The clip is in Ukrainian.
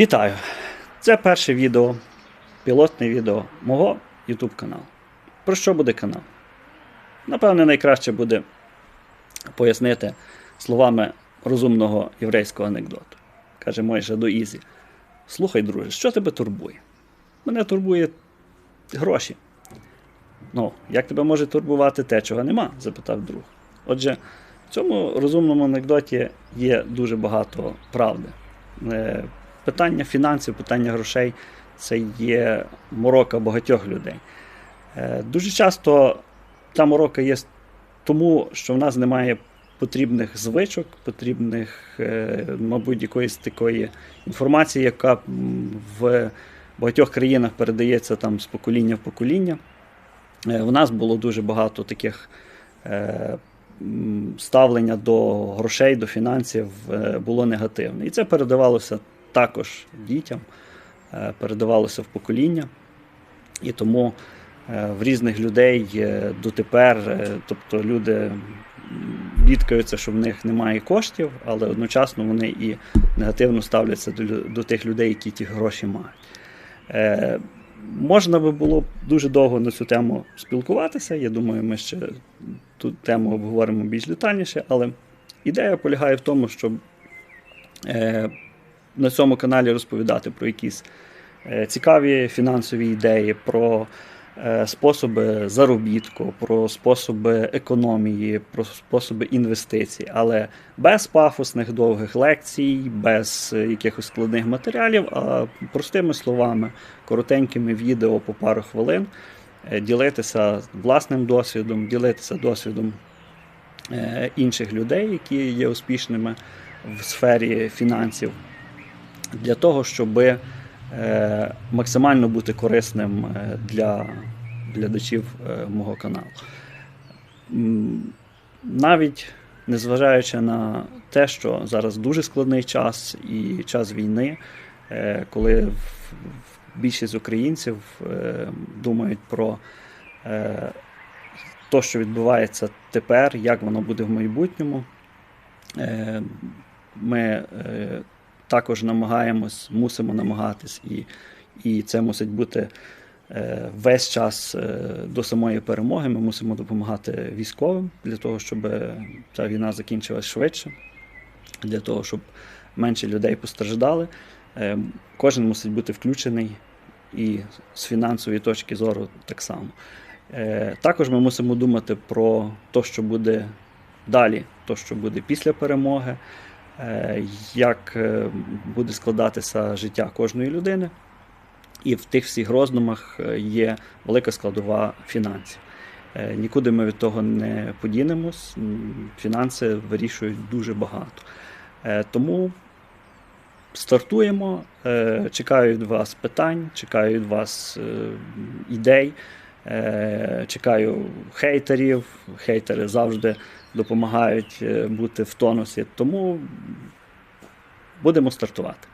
Вітаю! Це перше відео, пілотне відео мого YouTube каналу. Про що буде канал? Напевне, найкраще буде пояснити словами розумного єврейського анекдоту. Каже Мойша до Ізі: Слухай, друже, що тебе турбує? Мене турбує гроші. Ну, як тебе може турбувати те, чого нема? запитав друг. Отже, в цьому розумному анекдоті є дуже багато правди. Е, Питання фінансів, питання грошей це є морока багатьох людей. Е, Дуже часто та морока є тому, що в нас немає потрібних звичок, потрібних, е, мабуть, якоїсь такої інформації, яка в багатьох країнах передається там з покоління в покоління. Е, В нас було дуже багато таких е, ставлення до грошей, до фінансів е, було негативне. І це передавалося також дітям, е, передавалося в покоління. І тому е, в різних людей е, дотепер, тобто люди бідкаються, що в них немає коштів, але одночасно вони і негативно ставляться до, до тих людей, які ті гроші мають. Можна би було дуже довго на цю тему спілкуватися. Я думаю, ми ще ту тему обговоримо більш детальніше, але ідея полягає в тому, щоб на цьому каналі розповідати про якісь е, цікаві фінансові ідеї, про е, способи заробітку, про способи економії, про способи інвестицій, але без пафосних довгих лекцій, без е, якихось складних матеріалів, а простими словами, коротенькими відео по пару хвилин, ділитися власним досвідом, ділитися досвідом інших людей, які є успішними в сфері фінансів, для того, щоб е, максимально бути корисним е, для глядачів е, мого каналу. Навіть незважаючи на те, що зараз дуже складний час і час війни, коли більшість українців думають про те, що відбувається тепер, як воно буде в майбутньому. Ми також намагаємось, мусимо намагатись, і, і це мусить бути е, весь час е, до самої перемоги. Ми мусимо допомагати військовим для того, щоб ця війна закінчилась швидше, для того, щоб менше людей постраждали. Е, Кожен мусить бути включений і з фінансової точки зору так само. Е, Також ми мусимо думати про те, що буде далі, то, що буде після перемоги, е, як е, буде складатися життя кожної людини. І в тих всіх роздумах е, є велика складова фінансів. Е, Нікуди ми від того не подінемось. Фінанси вирішують дуже багато. Е, Тому стартуємо. Е, Чекаю від вас питань, чекаю від вас е, ідей, е, чекаю хейтерів. Хейтери завжди допомагають е, бути в тонусі. Тому будемо стартувати.